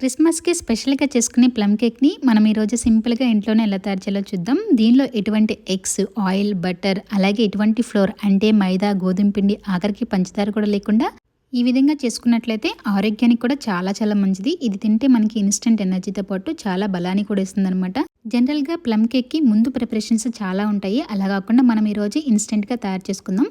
క్రిస్మస్కి స్పెషల్గా చేసుకునే ప్లమ్ కేక్ని మనం ఈరోజు సింపుల్గా ఇంట్లోనే ఎలా తయారు చేయాలో చూద్దాం. దీనిలో ఎటువంటి ఎగ్స్ ఆయిల్ బటర్ అలాగే ఎటువంటి ఫ్లోర్ అంటే మైదా గోధుమ పిండి ఆఖరికి పంచదార కూడా లేకుండా ఈ విధంగా చేసుకున్నట్లయితే ఆరోగ్యానికి కూడా చాలా చాలా మంచిది. ఇది తింటే మనకి ఇన్స్టెంట్ ఎనర్జీతో పాటు చాలా బలాన్ని కూడా ఇస్తుంది అనమాట జనరల్గా ప్లమ్ కేక్కి ముందు ప్రిపరేషన్స్ చాలా ఉంటాయి. అలా కాకుండా మనం ఈరోజు ఇన్స్టెంట్గా తయారు చేసుకుందాం.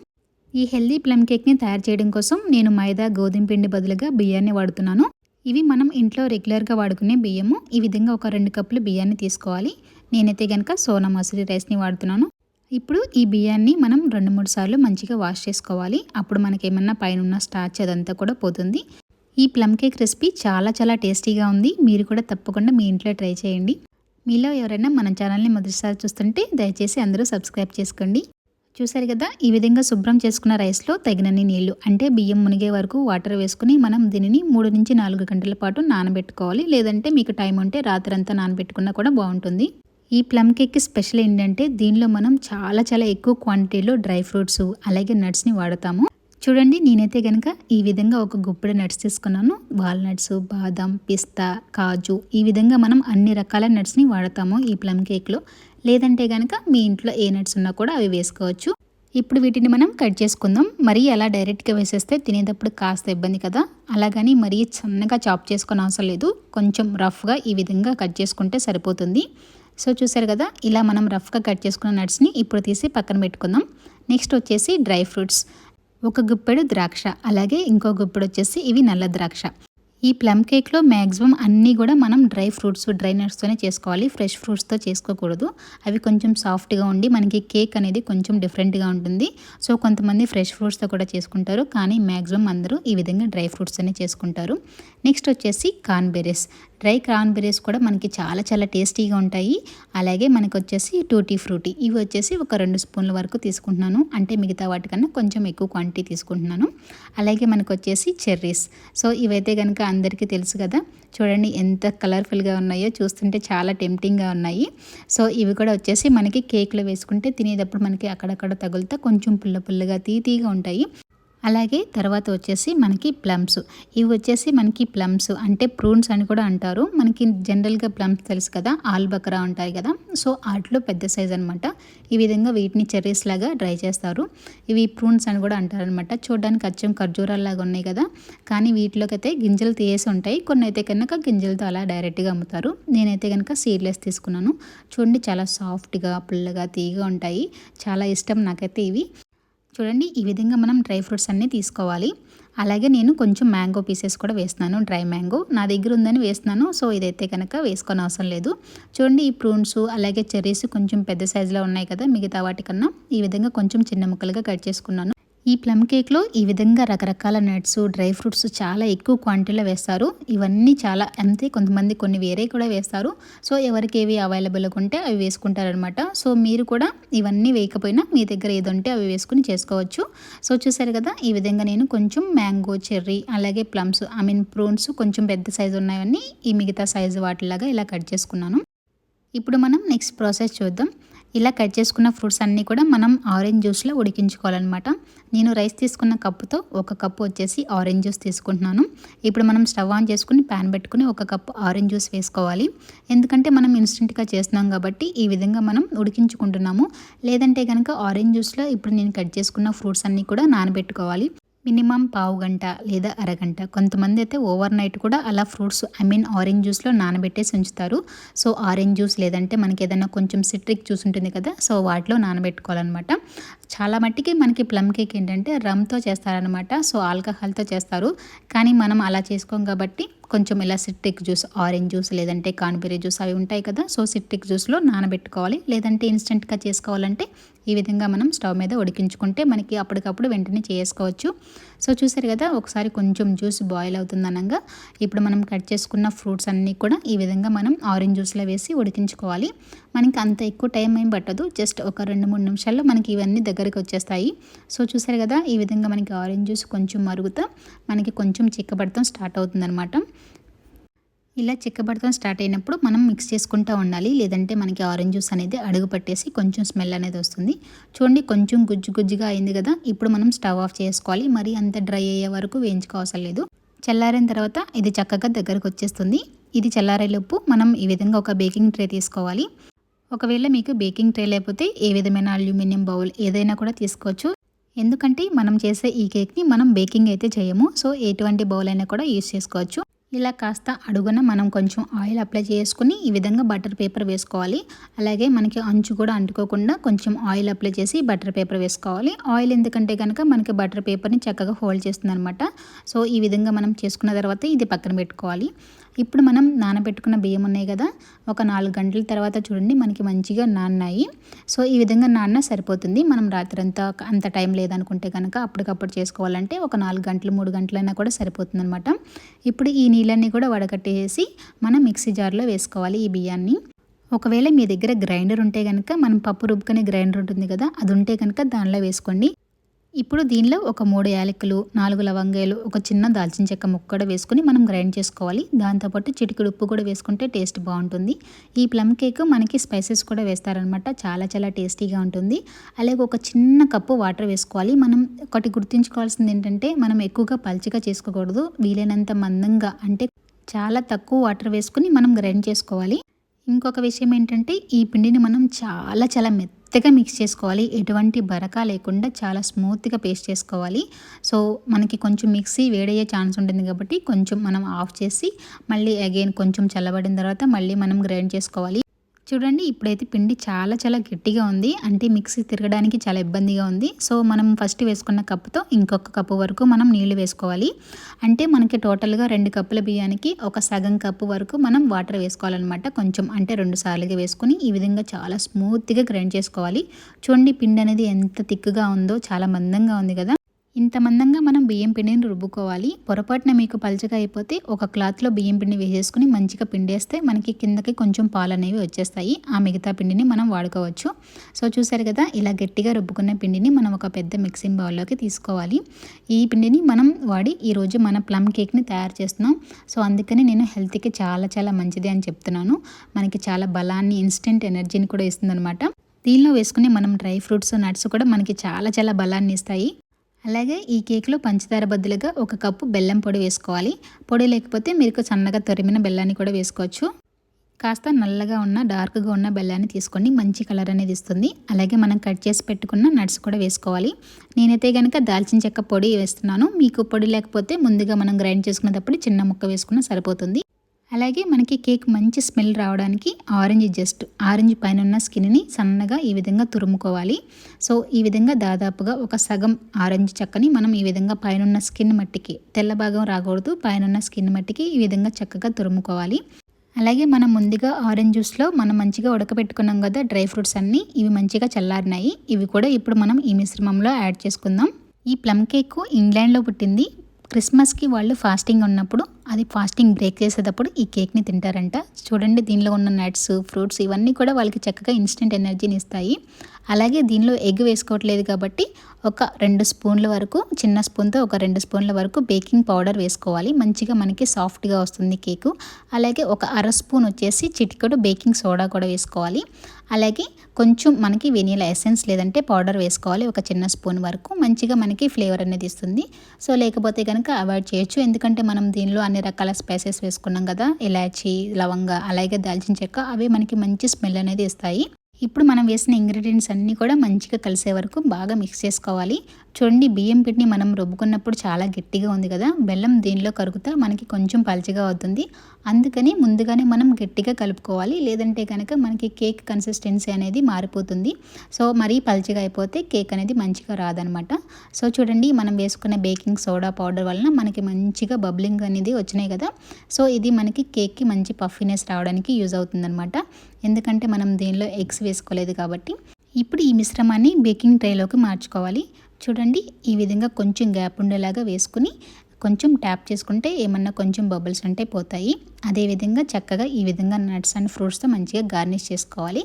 ఈ హెల్దీ ప్లమ్ కేక్ని తయారు చేయడం కోసం నేను మైదా గోధుమ పిండి బదులుగా బియ్యాన్ని వాడుతున్నాను. ఇవి మనం ఇంట్లో రెగ్యులర్గా వాడుకునే బియ్యము. ఈ విధంగా ఒక రెండు కప్పులు బియ్యాన్ని తీసుకోవాలి. నేనైతే కనుక సోనా మసూరి రైస్ని వాడుతున్నాను. ఇప్పుడు ఈ బియ్యాన్ని మనం రెండు మూడు సార్లు మంచిగా వాష్ చేసుకోవాలి. అప్పుడు మనకేమన్నా పైన ఉన్న స్టార్చ్ అదంతా కూడా పోతుంది. ఈ ప్లమ్ కేక్ రెసిపీ చాలా చాలా టేస్టీగా ఉంది. మీరు కూడా తప్పకుండా మీ ఇంట్లో ట్రై చేయండి. మీలో ఎవరైనా మన ఛానల్ని మొదటిసారి చూస్తుంటే దయచేసి అందరూ సబ్స్క్రైబ్ చేసుకోండి. చూసారు కదా ఈ విధంగా శుభ్రం చేసుకున్న రైస్లో తగినన్ని నీళ్ళు అంటే బియ్యం మునిగే వరకు వాటర్ వేసుకుని మనం దీనిని మూడు నుంచి నాలుగు గంటల పాటు నానబెట్టుకోవాలి. లేదంటే మీకు టైం ఉంటే రాత్రంతా నానబెట్టుకున్నా కూడా బాగుంటుంది. ఈ ప్లమ్ కేక్కి స్పెషల్ ఏంటంటే దీనిలో మనం చాలా చాలా ఎక్కువ క్వాంటిటీలో డ్రై ఫ్రూట్స్ అలాగే నట్స్ని వాడతాము. చూడండి నేనైతే కనుక ఈ విధంగా ఒక గుప్పెడు నట్స్ తీసుకున్నాను. వాల్నట్స్ బాదం పిస్తా కాజు ఈ విధంగా మనం అన్ని రకాల నట్స్ని వాడతాము ఈ ప్లమ్ కేక్లో. లేదంటే కనుక మీ ఇంట్లో ఏ నట్స్ ఉన్నా కూడా అవి వేసుకోవచ్చు. ఇప్పుడు వీటిని మనం కట్ చేసుకుందాం. మరీ అలా డైరెక్ట్గా వేసేస్తే తినేటప్పుడు కాస్త ఇబ్బంది కదా. అలాగని మరీ సన్నగా చాప్ చేసుకుని అవసరం లేదు. కొంచెం రఫ్గా ఈ విధంగా కట్ చేసుకుంటే సరిపోతుంది. సో చూసారు కదా ఇలా మనం రఫ్గా కట్ చేసుకున్న నట్స్ని ఇప్పుడు తీసి పక్కన పెట్టుకుందాం. నెక్స్ట్ వచ్చేసి డ్రై ఫ్రూట్స్. ఒక గుప్పెడు ద్రాక్ష అలాగే ఇంకో గుప్పెడు వచ్చేసి ఇవి నల్ల ద్రాక్ష. ఈ ప్లమ్ కేక్లో మ్యాక్సిమం అన్నీ కూడా మనం డ్రై ఫ్రూట్స్ డ్రై నట్స్తోనే చేసుకోవాలి. ఫ్రెష్ ఫ్రూట్స్తో చేసుకోకూడదు. అవి కొంచెం సాఫ్ట్గా ఉండి మనకి కేక్ అనేది కొంచెం డిఫరెంట్గా ఉంటుంది. సో కొంతమంది ఫ్రెష్ ఫ్రూట్స్తో కూడా చేసుకుంటారు. కానీ మ్యాక్సిమం అందరూ ఈ విధంగా డ్రై ఫ్రూట్స్తోనే చేసుకుంటారు. నెక్స్ట్ వచ్చేసి కాన్బెరీస్ డ్రై క్రాన్బెరీస్ కూడా మనకి చాలా చాలా టేస్టీగా ఉంటాయి. అలాగే మనకు వచ్చేసి టూటీ ఫ్రూటీ ఇవి వచ్చేసి ఒక రెండు స్పూన్ల వరకు తీసుకుంటున్నాను. అంటే మిగతా వాటికన్నా కొంచెం ఎక్కువ క్వాంటిటీ తీసుకుంటున్నాను. అలాగే మనకు వచ్చేసి చెర్రీస్ సో ఇవైతే కనుక అందరికీ తెలుసు కదా. చూడండి ఎంత కలర్ఫుల్గా ఉన్నాయో. చూస్తుంటే చాలా టెంప్టింగ్గా ఉన్నాయి. సో ఇవి కూడా వచ్చేసి మనకి కేక్లో వేసుకుంటే తినేటప్పుడు మనకి అక్కడక్కడ తగులుతా కొంచెం పుల్ల పుల్లగా తీతీగా ఉంటాయి. అలాగే తర్వాత వచ్చేసి మనకి ప్లమ్స్ ఇవి వచ్చేసి మనకి ప్లమ్స్ అంటే ప్రూన్స్ అని కూడా అంటారు. మనకి జనరల్గా ప్లమ్స్ తెలుసు కదా ఆల్బకరా ఉంటాయి కదా. సో వాటిలో పెద్ద సైజ్ అనమాట ఈ విధంగా వీటిని చెర్రీస్ లాగా డ్రై చేస్తారు. ఇవి ప్రూన్స్ అని కూడా అంటారనమాట చూడడానికి అచ్చం ఖర్జూరాల్లాగా ఉన్నాయి కదా. కానీ వీటిలోకి అయితే గింజలు తీయేసి ఉంటాయి. కొన్ని అయితే కనుక గింజలతో అలా డైరెక్ట్గా అమ్ముతారు. నేనైతే కనుక సీడ్లెస్ తీసుకున్నాను. చూడండి చాలా సాఫ్ట్గా పుల్లగా తీయగా ఉంటాయి. చాలా ఇష్టం నాకైతే ఇవి. చూడండి ఈ విధంగా మనం డ్రై ఫ్రూట్స్ అన్నీ తీసుకోవాలి. అలాగే నేను కొంచెం మ్యాంగో పీసెస్ కూడా వేస్తున్నాను డ్రై మ్యాంగో. నా దగ్గర ఉందని వేస్తున్నాను సో ఇదైతే కనుక వేసుకొని అవసరం లేదు. చూడండి ఈ ప్రూన్స్ అలాగే చెర్రీస్ కొంచెం పెద్ద సైజులో ఉన్నాయి కదా మిగతా వాటికన్నా. ఈ విధంగా కొంచెం చిన్న ముక్కలుగా కట్ చేసుకున్నాను. ఈ ప్లమ్ కేక్లో ఈ విధంగా రకరకాల నట్స్ డ్రై ఫ్రూట్స్ చాలా ఎక్కువ క్వాంటిటీలో వేస్తారు. ఇవన్నీ చాలా అంతే కొంతమంది కొన్ని వేరే కూడా వేస్తారు. సో ఎవరికి ఏవి అవైలబుల్గా ఉంటే అవి వేసుకుంటారనమాట సో మీరు కూడా ఇవన్నీ వేయకపోయినా మీ దగ్గర ఏది ఉంటే అవి వేసుకుని చేసుకోవచ్చు. సో చూసారు కదా ఈ విధంగా నేను కొంచెం మ్యాంగో చెర్రీ అలాగే ప్లమ్స్ ఐ మీన్ ప్రూన్స్ కొంచెం పెద్ద సైజు ఉన్నాయని ఈ మిగతా సైజు వాటిలాగా ఇలా కట్ చేసుకున్నాను. ఇప్పుడు మనం నెక్స్ట్ ప్రాసెస్ చూద్దాం. ఇలా కట్ చేసుకున్న ఫ్రూట్స్ అన్నీ కూడా మనం ఆరెంజ్ జ్యూస్లో ఉడికించుకోవాలన్నమాట. నేను రైస్ తీసుకున్న కప్పుతో ఒక కప్పు వచ్చేసి ఆరెంజ్ జ్యూస్ తీసుకుంటున్నాను. ఇప్పుడు మనం స్టవ్ ఆన్ చేసుకుని ప్యాన్ పెట్టుకుని ఒక కప్పు ఆరెంజ్ జ్యూస్ వేసుకోవాలి. ఎందుకంటే మనం ఇన్స్టెంట్గా చేస్తున్నాం కాబట్టి ఈ విధంగా మనం ఉడికించుకుంటున్నాము. లేదంటే కనుక ఆరెంజ్ జ్యూస్లో ఇప్పుడు నేను కట్ చేసుకున్న ఫ్రూట్స్ అన్నీ కూడా నానబెట్టుకోవాలి. మినిమం పావు గంట లేదా అరగంట కొంతమంది అయితే ఓవర్ నైట్ కూడా అలా ఫ్రూట్స్ ఐ మీన్ ఆరెంజ్ జ్యూస్లో నానబెట్టేసి ఉంచుతారు. సో ఆరెంజ్ జ్యూస్ లేదంటే మనకి ఏదైనా కొంచెం సిట్రిక్ జ్యూస్ ఉంటుంది కదా సో వాటిలో నానబెట్టుకోవాలన్నమాట. చాలా మట్టికి మనకి ప్లమ్ కేక్ ఏంటంటే రమ్తో చేస్తారనమాట సో ఆల్కహాల్తో చేస్తారు. కానీ మనం అలా చేసుకోం కాబట్టి కొంచెం ఇలా సిట్రిక్ జ్యూస్ ఆరెంజ్ జ్యూస్ లేదంటే కాన్బెరీ జ్యూస్ అవి ఉంటాయి కదా సో సిట్రిక్ జ్యూస్లో నానబెట్టుకోవాలి. లేదంటే ఇన్స్టెంట్గా చేసుకోవాలంటే ఈ విధంగా మనం స్టవ్ మీద ఉడికించుకుంటే మనకి అప్పటికప్పుడు వెంటనే చేసుకోవచ్చు సో చూసారు కదా ఒకసారి కొంచెం జ్యూస్ బాయిల్ అవుతుందనగా ఇప్పుడు మనం కట్ చేసుకున్న ఫ్రూట్స్ అన్నీ కూడా ఈ విధంగా మనం ఆరెంజ్ జ్యూస్లో వేసి ఉడికించుకోవాలి. మనకి అంత ఎక్కువ టైం ఏం పట్టదు జస్ట్ ఒక రెండు మూడు నిమిషాల్లో మనకి ఇవన్నీ దగ్గరికి వచ్చేస్తాయి. సో చూసారు కదా ఈ విధంగా మనకి ఆరెంజ్ జ్యూస్ కొంచెం మరుగుతా మనకి కొంచెం చిక్కబడతాం స్టార్ట్ అవుతుందన్నమాట. ఇలా చిక్కబడతం స్టార్ట్ అయినప్పుడు మనం మిక్స్ చేసుకుంటూ ఉండాలి. లేదంటే మనకి ఆరెంజ్ జ్యూస్ అనేది అడుగు పట్టేసి కొంచెం స్మెల్ అనేది వస్తుంది. చూడండి కొంచెం గుజ్జు గుజ్జుగా అయింది కదా ఇప్పుడు మనం స్టవ్ ఆఫ్ చేసుకోవాలి. మరి అంత డ్రై అయ్యే వరకు వేయించుకోవసరం లేదు. చల్లారిన తర్వాత ఇది చక్కగా దగ్గరకు వచ్చేస్తుంది. ఇది చల్లారేలోపు మనం ఈ విధంగా ఒక బేకింగ్ ట్రే తీసుకోవాలి. ఒకవేళ మీకు బేకింగ్ ట్రే లేకపోతే ఏ విధమైన అల్యూమినియం బౌల్ ఏదైనా కూడా తీసుకోవచ్చు. ఎందుకంటే మనం చేసే ఈ కేక్ని మనం బేకింగ్ అయితే చేయము. సో ఎటువంటి బౌల్ అయినా కూడా యూస్ చేసుకోవచ్చు. ఇలా కాస్త అడుగున మనం కొంచెం ఆయిల్ అప్లై చేసుకుని ఈ విధంగా బటర్ పేపర్ వేసుకోవాలి. అలాగే మనకి అంచు కూడా అంటుకోకుండా కొంచెం ఆయిల్ అప్లై చేసి బటర్ పేపర్ వేసుకోవాలి. ఆయిల్ ఎందుకంటే కనుక మనకి బటర్ పేపర్ని చక్కగా హోల్డ్ చేస్తుంది అనమాట సో ఈ విధంగా మనం చేసుకున్న తర్వాత ఇది పక్కన పెట్టుకోవాలి. ఇప్పుడు మనం నానబెట్టుకున్న బియ్యం ఉన్నాయి కదా ఒక నాలుగు గంటల తర్వాత చూడండి మనకి మంచిగా నాన్నాయి. సో ఈ విధంగా నాన్న సరిపోతుంది. మనం రాత్రి అంతా అంత టైం లేదనుకుంటే కనుక అప్పటికప్పుడు చేసుకోవాలంటే ఒక నాలుగు గంటలు మూడు గంటలైనా కూడా సరిపోతుంది అనమాట ఇప్పుడు ఈ నీళ్ళన్నీ కూడా వడగట్టేసి మనం మిక్సీ జార్లో వేసుకోవాలి ఈ బియ్యాన్ని. ఒకవేళ మీ దగ్గర గ్రైండర్ ఉంటే కనుక మనం పప్పు రుబ్బుకునే గ్రైండర్ ఉంటుంది కదా అది ఉంటే కనుక దానిలో వేసుకోండి. ఇప్పుడు దీనిలో ఒక మూడు యాలకులు నాలుగు లవంగాలు ఒక చిన్న దాల్చిన చెక్క ముక్క కూడా వేసుకుని మనం గ్రైండ్ చేసుకోవాలి. దాంతోపాటు చిటికెడు ఉప్పు కూడా వేసుకుంటే టేస్ట్ బాగుంటుంది. ఈ ప్లమ్ కేక్ మనకి స్పైసెస్ కూడా వేస్తారనమాట. చాలా చాలా టేస్టీగా ఉంటుంది. అలాగే ఒక చిన్న కప్పు వాటర్ వేసుకోవాలి. మనం ఒకటి గుర్తుంచుకోవాల్సింది ఏంటంటే మనం ఎక్కువగా పల్చగా చేసుకోకూడదు. వీలైనంత మందంగా అంటే చాలా తక్కువ వాటర్ వేసుకుని మనం గ్రైండ్ చేసుకోవాలి. ఇంకొక విషయం ఏంటంటే ఈ పిండిని మనం చాలా చాలా మెత్త మెత్తగా మిక్స్ చేసుకోవాలి. ఎటువంటి బరక లేకుండా చాలా స్మూత్గా పేస్ట్ చేసుకోవాలి. సో మనకి కొంచెం మిక్సీ వేడయ్యే ఛాన్స్ ఉంటుంది కాబట్టి కొంచెం మనం ఆఫ్ చేసి మళ్ళీ అగైన్ కొంచెం చల్లబడిన తర్వాత మళ్ళీ మనం గ్రైండ్ చేసుకోవాలి. చూడండి ఇప్పుడైతే పిండి చాలా చాలా గట్టిగా ఉంది. అంటే మిక్సీ తిరగడానికి చాలా ఇబ్బందిగా ఉంది. సో మనం ఫస్ట్ వేసుకున్న కప్పుతో ఇంకొక కప్పు వరకు మనం నీళ్ళు వేసుకోవాలి. అంటే మనకి టోటల్గా రెండు కప్పుల బియ్యానికి ఒక సగం కప్పు వరకు మనం వాటర్ వేసుకోవాలన్నమాట. కొంచెం అంటే రెండు సార్లుగా వేసుకుని ఈ విధంగా చాలా స్మూత్గా గ్రైండ్ చేసుకోవాలి. చూడండి పిండి అనేది ఎంత తిక్కుగా ఉందో చాలా మందంగా ఉంది కదా. ఇంత మందంగా మనం బియ్యం పిండిని రుబ్బుకోవాలి. పొరపాటున మీకు పలచగా అయిపోతే ఒక క్లాత్లో బియ్యం పిండి వేసేసుకుని మంచిగా పిండేస్తే మనకి కిందకి కొంచెం పాలు అనేవి వచ్చేస్తాయి. ఆ మిగతా పిండిని మనం వాడుకోవచ్చు. సో చూసారు కదా ఇలా గట్టిగా రుబ్బుకున్న పిండిని మనం ఒక పెద్ద మిక్సింగ్ బౌల్లోకి తీసుకోవాలి. ఈ పిండిని మనం వాడి ఈరోజు మన ప్లమ్ కేక్ని తయారు చేస్తున్నాం. సో అందుకని నేను హెల్త్కి చాలా చాలా మంచిది అని చెప్తున్నాను. మనకి చాలా బలాన్ని ఇన్స్టెంట్ ఎనర్జీని కూడా ఇస్తుందనమాట దీనిలో వేసుకునే మనం డ్రై ఫ్రూట్స్ నట్స్ కూడా మనకి చాలా చాలా బలాన్ని ఇస్తాయి. అలాగే ఈ కేక్లో పంచదార బదులుగా ఒక కప్పు బెల్లం పొడి వేసుకోవాలి. పొడి లేకపోతే మీరు సన్నగా తరిమిన బెల్లాన్ని కూడా వేసుకోవచ్చు. కాస్త నల్లగా ఉన్న డార్క్గా ఉన్న బెల్లాన్ని తీసుకోండి మంచి కలర్ అనేది ఇస్తుంది. అలాగే మనం కట్ చేసి పెట్టుకున్న నట్స్ కూడా వేసుకోవాలి. నేనైతే కనుక దాల్చిన చెక్క పొడి వేస్తున్నాను. మీకు పొడి లేకపోతే ముందుగా మనం గ్రైండ్ చేసుకునేటప్పుడు చిన్న ముక్క వేసుకున్న సరిపోతుంది. అలాగే మనకి కేక్ మంచి స్మెల్ రావడానికి ఆరెంజ్ జస్ట్ ఆరెంజ్ పైన ఉన్న స్కిన్ని సన్నగా ఈ విధంగా తురుముకోవాలి. సో ఈ విధంగా దాదాపుగా ఒక సగం ఆరెంజ్ చెక్కని మనం ఈ విధంగా పైన స్కిన్ మట్టికి తెల్ల భాగం రాకూడదు పైన స్కిన్ మట్టికి ఈ విధంగా చక్కగా తురుముకోవాలి. అలాగే మనం ముందుగా ఆరెంజ్ జ్యూస్లో మనం మంచిగా ఉడకబెట్టుకున్నాం కదా డ్రై ఫ్రూట్స్ అన్నీ ఇవి మంచిగా చల్లారినాయి. ఇవి కూడా ఇప్పుడు మనం ఈ మిశ్రమంలో యాడ్ చేసుకుందాం. ఈ ప్లమ్ కేక్ ఇంగ్లాండ్లో పుట్టింది. క్రిస్మస్కి వాళ్ళు ఫాస్టింగ్ ఉన్నప్పుడు అది ఫాస్టింగ్ బ్రేక్ చేసేటప్పుడు ఈ కేక్ని తింటారంట. చూడండి దీనిలో ఉన్న నట్స్ ఫ్రూట్స్ ఇవన్నీ కూడా వాళ్ళకి చక్కగా ఇన్స్టెంట్ ఎనర్జీని ఇస్తాయి. అలాగే దీనిలో ఎగ్ వేసుకోవట్లేదు కాబట్టి ఒక రెండు స్పూన్ల వరకు చిన్న స్పూన్తో ఒక రెండు స్పూన్ల వరకు బేకింగ్ పౌడర్ వేసుకోవాలి. మంచిగా మనకి సాఫ్ట్గా వస్తుంది కేకు. అలాగే ఒక అర స్పూన్ వచ్చేసి చిటికడు బేకింగ్ సోడా కూడా వేసుకోవాలి. అలాగే కొంచెం మనకి వెనీలా ఎసెన్స్ లేదంటే పౌడర్ వేసుకోవాలి ఒక చిన్న స్పూన్ వరకు. మంచిగా మనకి ఫ్లేవర్ అనేది ఇస్తుంది. సో లేకపోతే కనుక అవాయిడ్ చేయొచ్చు. ఎందుకంటే మనం దీనిలో అన్ని రకాల స్పైసెస్ వేసుకున్నాం కదా ఇలాచీ లవంగ అలాగే దాల్చిన చెక్క అవి మనకి మంచి స్మెల్ అనేది ఇస్తాయి. ఇప్పుడు మనం వేసిన ఇంగ్రీడియంట్స్ అన్నీ కూడా మంచిగా కలిసే వరకు బాగా మిక్స్ చేసుకోవాలి. చూడండి బియ్యం పిండిని మనం రుబ్బుకున్నప్పుడు చాలా గట్టిగా ఉంది కదా. బెల్లం దీనిలో కరుగుతా మనకి కొంచెం పలుచగా అవుతుంది. అందుకని ముందుగానే మనం గట్టిగా కలుపుకోవాలి. లేదంటే కనుక మనకి కేక్ కన్సిస్టెన్సీ అనేది మారిపోతుంది. సో మరీ పలుచగా అయిపోతే కేక్ అనేది మంచిగా రాదనమాట. సో చూడండి మనం వేసుకున్న బేకింగ్ సోడా పౌడర్ వలన మనకి మంచిగా బబ్లింగ్ అనేది వచ్చినాయి కదా. సో ఇది మనకి కేక్కి మంచి పఫీనెస్ రావడానికి యూజ్ అవుతుందన్నమాట ఎందుకంటే మనం దీనిలో ఎగ్స్ వేసుకోలేదు కాబట్టి ఇప్పుడు ఈ మిశ్రమాన్ని బేకింగ్ ట్రైలోకి మార్చుకోవాలి. చూడండి ఈ విధంగా కొంచెం గ్యాప్ ఉండేలాగా వేసుకుని కొంచెం ట్యాప్ చేసుకుంటే ఏమన్నా కొంచెం బబుల్స్ అంటే పోతాయి. అదేవిధంగా చక్కగా ఈ విధంగా నట్స్ అండ్ ఫ్రూట్స్తో మంచిగా గార్నిష్ చేసుకోవాలి.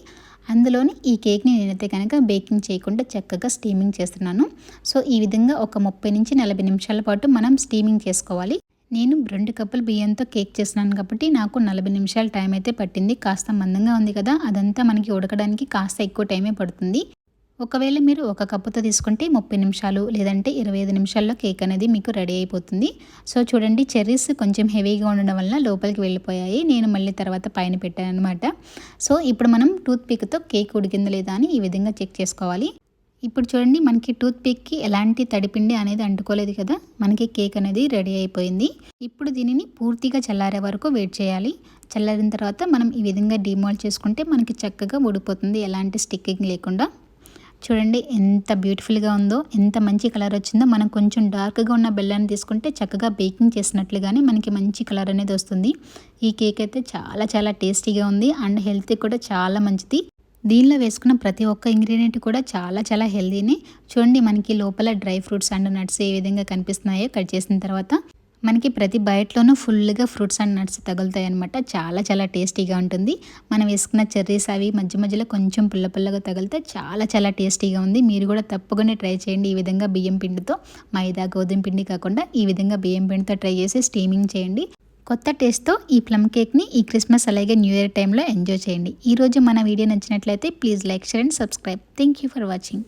అందులోని ఈ కేక్ని నేనైతే కనుక బేకింగ్ చేయకుండా చక్కగా స్టీమింగ్ చేస్తున్నాను. సో ఈ విధంగా ఒక ముప్పై నుంచి నలభై నిమిషాల పాటు మనం స్టీమింగ్ చేసుకోవాలి. నేను రెండు కప్పుల బియ్యంతో కేక్ చేసినాను కాబట్టి నాకు నలభై నిమిషాల టైం అయితే పట్టింది. కాస్త మందంగా ఉంది కదా అదంతా మనకి ఉడకడానికి కాస్త ఎక్కువ టైమే పడుతుంది. ఒకవేళ మీరు ఒక కప్పుతో తీసుకుంటే ముప్పై నిమిషాలు లేదంటే ఇరవై ఐదు నిమిషాల్లో కేక్ అనేది మీకు రెడీ అయిపోతుంది. సో చూడండి చెర్రీస్ కొంచెం హెవీగా ఉండడం వల్ల లోపలికి వెళ్ళిపోయాయి. నేను మళ్ళీ తర్వాత పైన పెట్టాను అనమాట సో ఇప్పుడు మనం టూత్ పిక్తో కేక్ ఉడికిందా లేదా అని ఈ విధంగా చెక్ చేసుకోవాలి. ఇప్పుడు చూడండి మనకి టూత్ పిక్కి ఎలాంటి తడిపిండి అనేది అంటుకోలేదు కదా. మనకి కేక్ అనేది రెడీ అయిపోయింది. ఇప్పుడు దీనిని పూర్తిగా చల్లారే వరకు వెయిట్ చేయాలి. చల్లారిన తర్వాత మనం ఈ విధంగా డిమాల్ట్ చేసుకుంటే మనకి చక్కగా ఊడిపోతుంది ఎలాంటి స్టిక్కింగ్ లేకుండా. చూడండి ఎంత బ్యూటిఫుల్గా ఉందో ఎంత మంచి కలర్ వచ్చిందో. మనం కొంచెం డార్క్గా ఉన్న బెల్లాన్ని తీసుకుంటే చక్కగా బేకింగ్ చేసినట్లుగానే మనకి మంచి కలర్ అనేది వస్తుంది. ఈ కేక్ అయితే చాలా చాలా టేస్టీగా ఉంది. అండ్ హెల్త్ కూడా చాలా మంచిది. దీనిలో వేసుకున్న ప్రతి ఒక్క ఇంగ్రీడియంట్ కూడా చాలా చాలా హెల్దీని. చూడండి మనకి లోపల డ్రై ఫ్రూట్స్ అండ్ నట్స్ ఏ విధంగా కనిపిస్తున్నాయో కట్ చేసిన తర్వాత మనకి ప్రతి బయటలోనూ ఫుల్గా ఫ్రూట్స్ అండ్ నట్స్ తగులుతాయి అనమాట చాలా చాలా టేస్టీగా ఉంటుంది. మనం వేసుకున్న చెర్రీస్ అవి మధ్య మధ్యలో కొంచెం పుల్ల పుల్లగా తగిలితే చాలా చాలా టేస్టీగా ఉంది. మీరు కూడా తప్పకుండా ట్రై చేయండి ఈ విధంగా బియ్యం పిండితో. మైదా గోధుమ పిండి కాకుండా ఈ విధంగా బియ్యం పిండితో ట్రై చేసి స్టీమింగ్ చేయండి. కొత్త టేస్ట్తో ఈ ప్లమ్ కేక్ని ఈ క్రిస్మస్ అలాగే న్యూ ఇయర్ టైంలో ఎంజాయ్ చేయండి. ఈరోజు మన వీడియో నచ్చినట్లయితే please like share and subscribe. Thank you for watching.